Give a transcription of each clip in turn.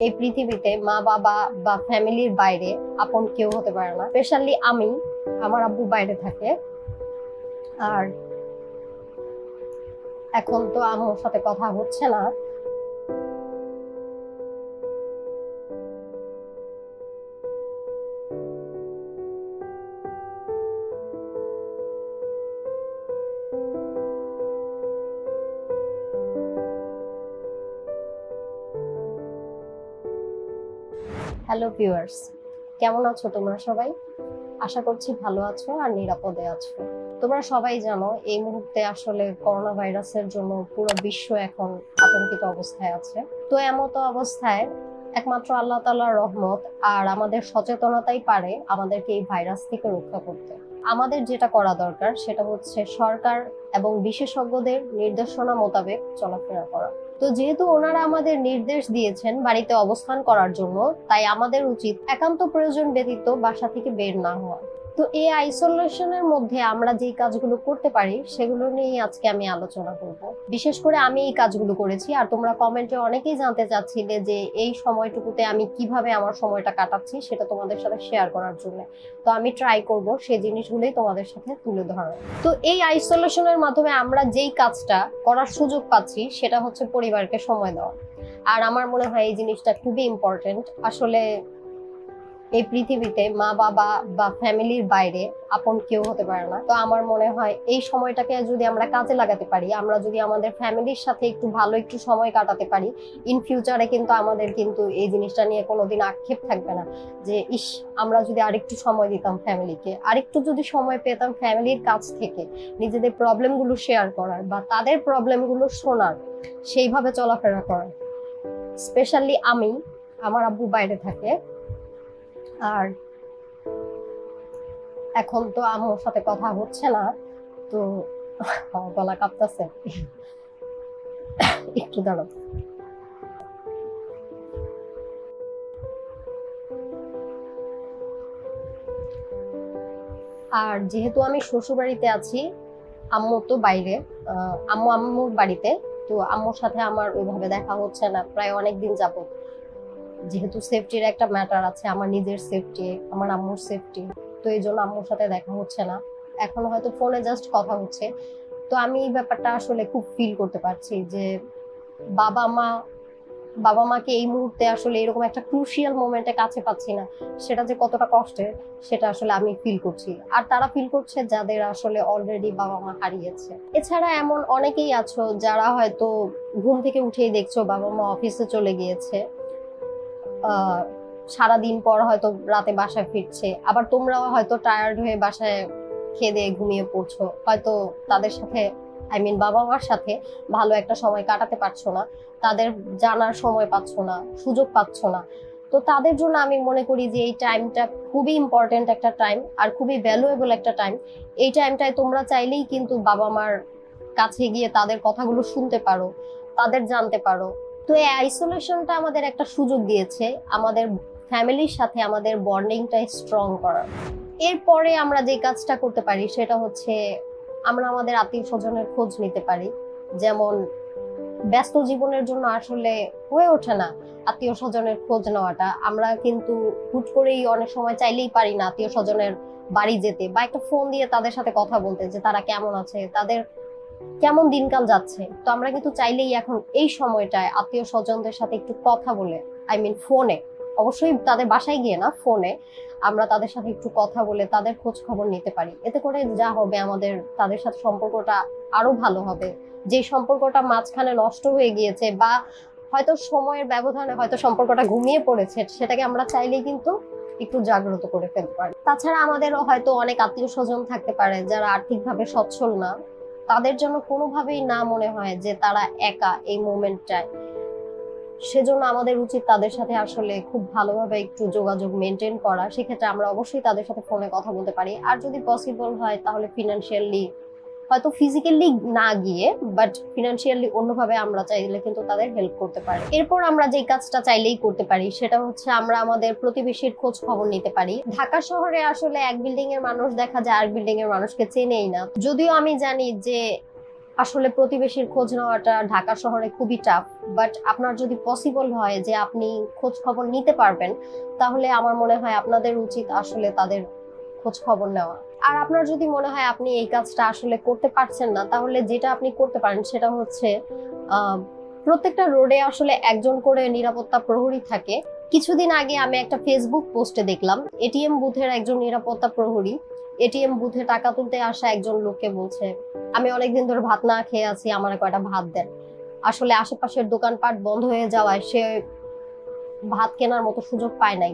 এই পৃথিবীতে মা বাবা বা ফ্যামিলির বাইরে আপন কেউ হতে পারে না। স্পেশালি আমি, আমার আব্বু বাইরে থাকে। আর এখন তো আমার সাথে কথা হচ্ছে না। হ্যালো ভিউয়ার্স কেমন আছো তোমরা সবাই? আশা করছি ভালো আছো আর নিরাপদে আছো। তোমরা সবাই জানো, এই মুহূর্তে আসলে করোনা ভাইরাসের জন্য পুরো বিশ্ব এখন আতঙ্কিত অবস্থায় আছে। তো এমত অবস্থায় একমাত্র আল্লাহ তাআলার রহমত আর আমাদের সচেতনতাই পারে আমাদেরকে এই ভাইরাস থেকে রক্ষা করতে। আমাদের যেটা করা দরকার সেটা হচ্ছে সরকার এবং বিশেষজ্ঞদের নির্দেশনা মোতাবেক চলাফেরা করা। তো যেহেতু ওনারা আমাদের নির্দেশ দিয়েছেন বাড়িতে অবস্থান করার জন্য, তাই আমাদের উচিত একান্ত প্রয়োজন ব্যতীত বাসা থেকে বের না হওয়া। তো এই আইসোলেশনের মধ্যে আমরা যেই কাজগুলো করতে পারি, সেগুলো নিয়ে আজকে আমি আলোচনা করব। বিশেষ করে আমি এই কাজগুলো করেছি, আর তোমরা কমেন্টে অনেকেই জানতে চাচ্ছিলে যে এই সময়টুকুতে আমি কীভাবে আমার সময়টা কাটাচ্ছি, সেটা তোমাদের সাথে শেয়ার করার জন্য। তো আমি ট্রাই করব সেই জিনিসগুলোই তোমাদের সাথে তুলে ধরার। তো এই আইসোলেশনের মাধ্যমে আমরা যেই কাজটা করার সুযোগ পাচ্ছি, সেটা হচ্ছে পরিবারকে সময় দেওয়া। আর আমার মনে হয় এই জিনিসটা খুবই ইম্পর্টেন্ট আসলে এই পৃথিবীতে মা, বাবা বা ফ্যামিলির বাইরে আপন কেউ হতে পারে না। তো আমার মনে হয় এই সময়টাকে যদি আমরা কাজে লাগাতে পারি, আমরা যদি আমাদের ফ্যামিলির সাথে একটু ভালো একটু সময় কাটাতে পারি ইন ফিউচারে কিন্তু আমাদের কিন্তু এই জিনিসটা নিয়ে কোনোদিন আক্ষেপ থাকবে না যে, ইস, আমরা যদি আরেকটু সময় দিতাম ফ্যামিলিকে, আরেকটু যদি সময় পেতাম ফ্যামিলির কাছ থেকে, নিজেদের প্রবলেমগুলো শেয়ার করার বা তাদের প্রবলেমগুলো শোনার, সেইভাবে চলাফেরা করার। স্পেশালি আমি, আমার আব্বু বাইরে থাকে আর এখন তো আম্মুর সাথে কথা হচ্ছে না, তো গলা কাঁপতেছে। একটু দাঁড়াও। আর যেহেতু আমি শ্বশুর বাড়িতে আছি, আম্মু তো বাইরে আম্মু আম্মুর বাড়িতে, তো আম্মুর সাথে আমার ওইভাবে দেখা হচ্ছে না, প্রায় অনেক দিন যাবত যেহেতু সেফটির একটা ম্যাটার আছে, আমার নিজের সেফটি আমার আম্মুর সেফটি তো এই জন্য আম্মুর সাথে দেখা হচ্ছে না। এখন হয়তো ফোনে জাস্ট কথা হচ্ছে। তো আমি এই ব্যাপারটা আসলে খুব ফিল করতে পারছি যে বাবা মা, বাবা মাকে এই মুহূর্তে আসলে এরকম একটা ক্রুশিয়াল মোমেন্টে কাছে পাচ্ছি না। সেটা যে কতটা কষ্টের, সেটা আসলে আমি ফিল করছি। আর তারা ফিল করছে যাদের আসলে অলরেডি বাবা মা হারিয়েছে। এছাড়া এমন অনেকেই আছো যারা হয়তো ঘুম থেকে উঠেই দেখছ বাবা মা অফিসে চলে গিয়েছে। আহ, সারাদিন পর হয়তো রাতে বাসায় ফিরছে। আবার তোমরাও হয়তো টায়ার্ড হয়ে বাসায় খেয়ে ঘুমিয়ে পড়ছো। হয়তো তাদের সাথে আই মিন বাবা মার সাথে ভালো একটা সময় কাটাতে পারছ না। তাদের জানার সময় পাচ্ছ না সুযোগ পাচ্ছ না। তো তাদের জন্য আমি মনে করি যে এই টাইমটা খুবই ইম্পর্টেন্ট একটা টাইম আর খুবই ভ্যালুয়েবল একটা টাইম এই টাইমটায় তোমরা চাইলেই কিন্তু বাবা মার কাছে গিয়ে তাদের কথাগুলো শুনতে পারো তাদের জানতে পারো। তো এই আইসোলেশনটা আমাদের একটা সুযোগ দিয়েছে আমাদের ফ্যামিলির সাথে আমাদের বন্ডিংটা স্ট্রং করার। এরপরে আমরা যে কাজটা করতে পারি সেটা হচ্ছে আমরা আমাদের আত্মীয় স্বজনের খোঁজ নিতে পারি। যেমন ব্যস্ত জীবনের জন্য আসলে হয়ে ওঠে না আত্মীয় স্বজনের খোঁজ নেওয়াটা। আমরা কিন্তু হুট করেই অনেক সময় চাইলেই পারি না আত্মীয় স্বজনের বাড়ি যেতে বা একটা ফোন দিয়ে তাদের সাথে কথা বলতে যে তারা কেমন আছে, তাদের কেমন দিনকাল যাচ্ছে? তো আমরা কিন্তু চাইলেই এখন এই সময়টায় আত্মীয় স্বজনদের সাথে একটু কথা বলে আই মিন ফোনে অবশ্যই তাদের বাসায় গিয়ে না ফোনে আমরা তাদের সাথে একটু কথা বলে তাদের খোঁজ খবর নিতে পারি। এতে করে যা হবে আমাদের, তাদের সাথে সম্পর্কটা আরও ভালো হবে। যে সম্পর্কটা মাঝখানে নষ্ট হয়ে গিয়েছে বা হয়তো সময়ের ব্যবধানে হয়তো সম্পর্কটা ঘুমিয়ে পড়েছে, সেটাকে আমরা চাইলেই কিন্তু একটু জাগ্রত করে ফেলতে পারি। তাছাড়া আমাদেরও হয়তো অনেক আত্মীয় স্বজন থাকতে পারে যারা আর্থিকভাবে সচ্ছল না। তাদের জন্য কোনোভাবেই না মনে হয় যে তারা একা এই মোমেন্টটায়। সেজন্য আমাদের উচিত তাদের সাথে আসলে খুব ভালোভাবে একটু যোগাযোগ মেনটেন করা। সেক্ষেত্রে আমরা অবশ্যই তাদের সাথে ফোনে কথা বলতে পারি। আর যদি পসিবল হয় তাহলে ফিনান্সিয়ালি হয়তো ফিজিক্যালি না গিয়ে বাট ফিনান্সিয়ালি অন্যভাবে আমরা চাইলে কিন্তু তাদের হেল্প করতে পারি। এরপর আমরা যে কাজটা চাইলেই করতে পারি, সেটা হচ্ছে আমরা আমাদের প্রতিবেশীর খোঁজ খবর নিতে পারি। ঢাকা শহরে আসলে এক বিল্ডিং এর মানুষ দেখা যায় আর বিল্ডিং এর মানুষকে চেনেই না। যদিও আমি জানি যে আসলে প্রতিবেশীর খোঁজ নেওয়াটা ঢাকা শহরে খুবই টাফ বাট আপনার যদি পসিবল হয় যে আপনি খোঁজ খবর নিতে পারবেন, তাহলে আমার মনে হয় আপনাদের উচিত আসলে তাদের খোঁজ খবর নেওয়া। আর আপনার যদি মনে হয় আপনি এই কাজটা আসলে করতে পারছেন না, তাহলে যেটা আপনি করতে পারেন সেটা হচ্ছে প্রত্যেকটা রোডে আসলে একজন করে নিরাপত্তা প্রহরী থাকে। কিছুদিন আগে আমি একটা ফেসবুক পোস্টে দেখলাম, এটিএম বুথের একজন নিরাপত্তা প্রহরী, এটিএম বুথে টাকা তুলতে আসা একজন লোককে বলছে, আমি অনেকদিন ধরে ভাত না খেয়ে আছি, আমার কয়টা ভাত দেন। আসলে আশেপাশের দোকানপাট বন্ধ হয়ে যাওয়ায় সে ভাত কেনার মতো সুযোগ পায় নাই।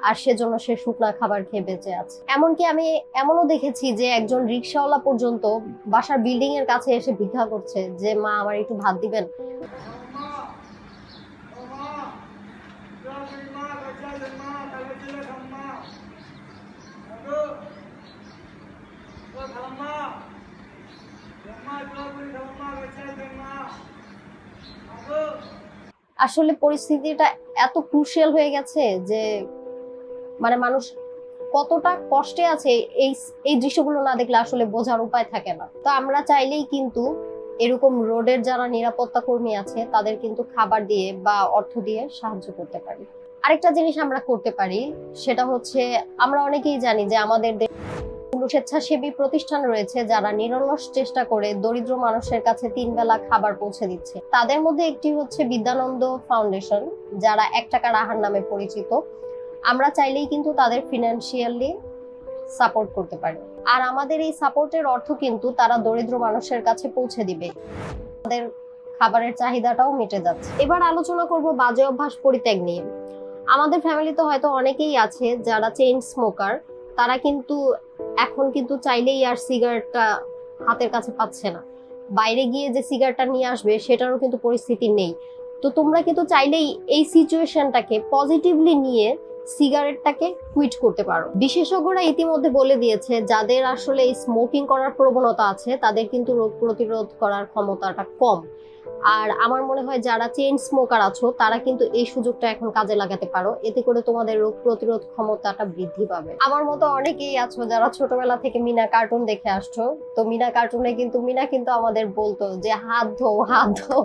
আর সেজন্য সে শুকনা খাবার খেয়ে বেঁচে আছে। এমনকি আমি এমনও দেখেছি যে একজন রিক্সাওয়ালা পর্যন্ত বাসার বিল্ডিং এর কাছে এসে ভিক্ষা করছে যে, মা, আমার একটু ভাত দিবেন? আসলে পরিস্থিতিটা এত ক্রুশিয়াল হয়ে গেছে যে মানে মানুষ কতটা কষ্টে আছে এই এই দৃশ্যগুলো না দেখলে আসলে বোঝার উপায় থাকে না। তো আমরা চাইলেই কিন্তু এরকম রোডের যারা নিরাপত্তা কর্মী আছে, তাদের কিন্তু খাবার দিয়ে বা অর্থ দিয়ে সাহায্য করতে পারি। আরেকটা জিনিস আমরা করতে পারি, সেটা হচ্ছে আমরা অনেকেই জানি যে আমাদের স্বেচ্ছাসেবী প্রতিষ্ঠান রয়েছে যারা নিরলস চেষ্টা করে দরিদ্র মানুষের কাছে তিন বেলা খাবার পৌঁছে দিচ্ছে। তাদের মধ্যে একটি হচ্ছে বিদ্যানন্দ ফাউন্ডেশন, যারা এক টাকার আহার নামে পরিচিত। আমরা চাইলেই কিন্তু তাদের ফিনান্সিয়ালি সাপোর্ট করতে পারি। আর আমাদের এই সাপোর্টের অর্থ কিন্তু তারা দরিদ্র মানুষের কাছে পৌঁছে দিবে। তাদের খাবারের চাহিদাটাও মিটে যাচ্ছে। এবার আলোচনা করব বাজে অভ্যাস পরিত্যাগ নিয়ে। আমাদের ফ্যামিলিতে হয়তো অনেকেই আছে যারা চেইন স্মোকার তারা কিন্তু এখন কিন্তু চাইলেই আর সিগারেটটা হাতের কাছে পাচ্ছে না। বাইরে গিয়ে যে সিগারেটটা নিয়ে আসবে, সেটারও কিন্তু পরিস্থিতি নেই। তো তোমরা কিন্তু চাইলেই এই সিচুয়েশনটাকে পজিটিভলি নিয়ে সিগারেটটাকে কুইট করতে পারো। বিশেষজ্ঞরা ইতিমধ্যে বলে দিয়েছে, যাদের আসলে এই স্মোকিং করার প্রবণতা আছে, তাদের কিন্তু রোগ প্রতিরোধ করার ক্ষমতাটা কম। আর আমার মনে হয় যারা চেইন স্মোকার আছো, তারা কিন্তু এই সুযোগটা এখন কাজে লাগাতে পারো। এতে করে তোমাদের রোগ প্রতিরোধ ক্ষমতাটা বৃদ্ধি পাবে। আমার মতো অনেকেই আছো যারা ছোটবেলা থেকে মিনা কার্টুন দেখে আসছো। তো মিনা কার্টুনে কিন্তু, মিনা কিন্তু আমাদের বলতো যে, হাত ধো হাত ধো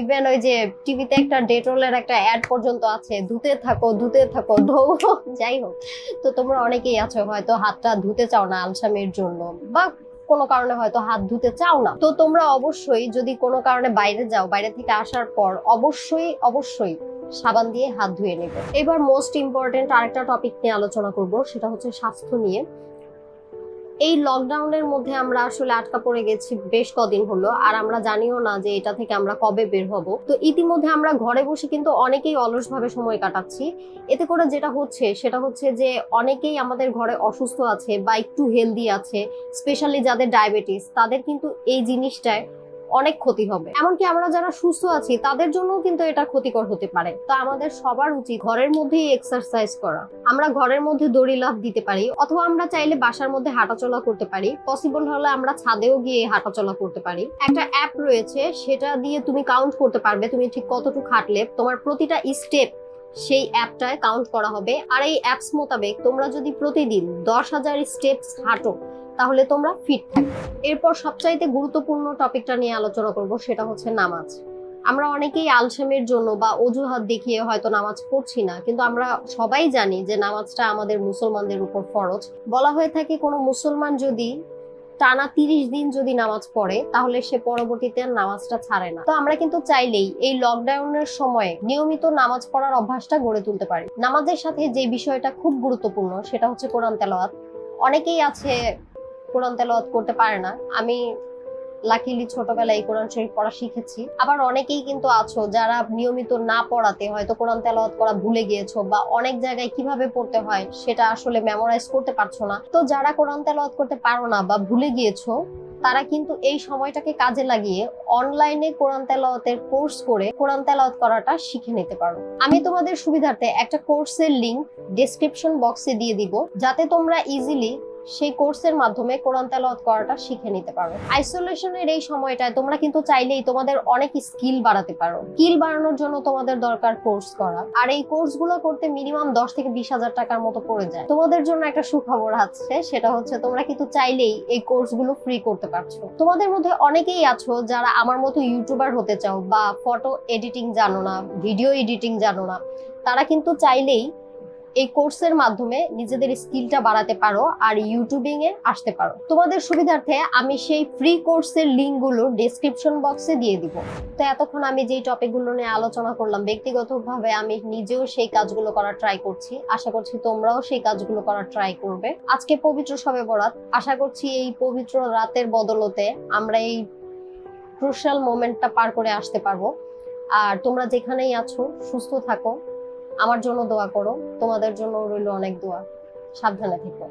ইভেন ওই যে টিভিতে একটা ডেটলের একটা অ্যাড পর্যন্ত আছে, ধুতে থাকো ধুতে থাকো ধো যাই হোক। তো তোমরা অনেকেই আছো হয়তো হাতটা ধুতে চাও না আলসামের জন্য। বা কোনো কারণে হয়তো হাত ধুতে চাও না। তো তোমরা অবশ্যই যদি কোনো কারণে বাইরে যাও, বাইরে থেকে আসার পর অবশ্যই অবশ্যই সাবান দিয়ে হাত ধুয়ে নেবে। এবার মোস্ট ইম্পর্টেন্ট আরেকটা টপিক নিয়ে আলোচনা করব, সেটা হচ্ছে স্বাস্থ্য নিয়ে। এই লকডাউনের মধ্যে আমরা আসলে আটকা পড়ে গেছি বেশ কদিন হলো। আর আমরা জানিও না যে এটা থেকে আমরা কবে বের হব। তো ইতিমধ্যে আমরা ঘরে বসে কিন্তু অনেকেই অলসভাবে সময় কাটাচ্ছি। এতে করে যেটা হচ্ছে, সেটা হচ্ছে যে অনেকেই আমাদের ঘরে অসুস্থ আছে বা একটু হেলদি আছে স্পেশালি যাদের ডায়াবেটিস তাদের কিন্তু এই জিনিসটায় অনেক ক্ষতি হবে। এমনকি আমরা যারা সুস্থ আছি, তাদের জন্যও কিন্তু এটা ক্ষতিকর হতে পারে। তো আমাদের সবার উচিত ঘরের মধ্যেই এক্সারসাইজ করা। আমরা ঘরের মধ্যে দড়ি লাভ দিতে পারি, অথবা আমরা চাইলে বাসার মধ্যে হাঁটাচলা করতে পারি। পসিবল হলে আমরা ছাদেও গিয়ে হাঁটাচলা করতে পারি। একটা অ্যাপ রয়েছে, সেটা দিয়ে তুমি কাউন্ট করতে পারবে তুমি ঠিক কতটুকু হাঁটলে। তোমার প্রতিটা স্টেপ সেই অ্যাপটায় কাউন্ট করা হবে। আর এই অ্যাপস মোতাবেক তোমরা যদি প্রতিদিন দশ হাজার স্টেপস হাঁটো তাহলে তোমরা ফিট থাকবে। এরপর সবচাইতে গুরুত্বপূর্ণ টপিকটা নিয়ে আলোচনা করব, সেটা হচ্ছে নামাজ। আমরা অনেকেই আলসেমের জন্য বা অজুহাত দেখিয়ে হয়তো নামাজ পড়ছি না, কিন্তু আমরা সবাই জানি যে নামাজটা আমাদের মুসলমানদের উপর ফরজ। বলা হয়ে থাকে, কোনো মুসলমান যদি টানা তিরিশ দিন যদি নামাজ পড়ে, তাহলে সে পরবর্তীতে নামাজটা ছাড়ে না। তো আমরা কিন্তু চাইলেই এই লকডাউনের সময়ে নিয়মিত নামাজ পড়ার অভ্যাসটা গড়ে তুলতে পারি। নামাজের সাথে যে বিষয়টা খুব গুরুত্বপূর্ণ, সেটা হচ্ছে কোরআন তেলাওয়াত। অনেকেই আছে কোরআন তেলাওয়াত করতে পারে না। আমি লাকিলি ছোটবেলায় কোরআন শরীফ পড়া শিখেছি। আবার অনেকেই কিন্তু আছো যারা নিয়মিত না পড়াতে হয়তো কোরআন তেলাওয়াত করা ভুলে গিয়েছো বা অনেক জায়গায় কীভাবে পড়তে হয় সেটা আসলে মেমোরাইজ করতে পারছ না। তো যারা কোরআন তেলাওয়াত করতে পারো না বা ভুলে গিয়েছো, তারা কিন্তু এই সময়টাকে কাজে লাগিয়ে অনলাইনে কোরআন তেলাওয়াতের কোর্স করে কোরআন তেলাওয়াত করাটা শিখে নিতে পারো। আমি তোমাদের সুবিধার্থে একটা কোর্সের লিংক ডেসক্রিপশন বক্সে দিয়ে দিব। যাতে তোমরা ইজিলি সেই কোর্সের মাধ্যমে কোরআন তেলাওয়াত করাটা শিখে নিতে পারো। আইসোলেশনের এই সময়টায় তোমরা কিন্তু চাইলেই তোমাদের অনেক স্কিল বাড়াতে পারো। স্কিল বাড়ানোর জন্য তোমাদের দরকার কোর্স করা। আর এই কোর্সগুলো করতে মিনিমাম দশ থেকে বিশ হাজার টাকার মতো পড়ে যায়। তোমাদের জন্য একটা সুখবর আছে, সেটা হচ্ছে তোমরা কিন্তু চাইলেই এই কোর্সগুলো ফ্রি করতে পারছ। তোমাদের মধ্যে অনেকেই আছো যারা আমার মতো ইউটিউবার হতে চাও বা ফটো এডিটিং জানো না ভিডিও এডিটিং জানো না। তারা কিন্তু চাইলেই এই কোর্সের মাধ্যমে নিজেদের স্কিলটা বাড়াতে পারো আর ইউটিউবিং এ আসতে পারো। তোমাদের সুবিধার্থে আমি সেই ফ্রি কোর্সের লিঙ্কগুলো ডেসক্রিপশন বক্সে দিয়ে দিব। তো এতক্ষণ আমি যেই টপিকগুলো নিয়ে আলোচনা করলাম ব্যক্তিগতভাবে আমি নিজেও সেই কাজগুলো করার ট্রাই করছি। আশা করছি তোমরাও সেই কাজগুলো করার ট্রাই করবে। আজকে পবিত্র সবে বরাত। আশা করছি এই পবিত্র রাতের বদলতে আমরা এই ক্রুশাল মোমেন্টটা পার করে আসতে পারব। আর তোমরা যেখানেই আছো সুস্থ থাকো। আমার জন্য দোয়া করো। তোমাদের জন্য রইল অনেক দোয়া। সাবধানে থেকো।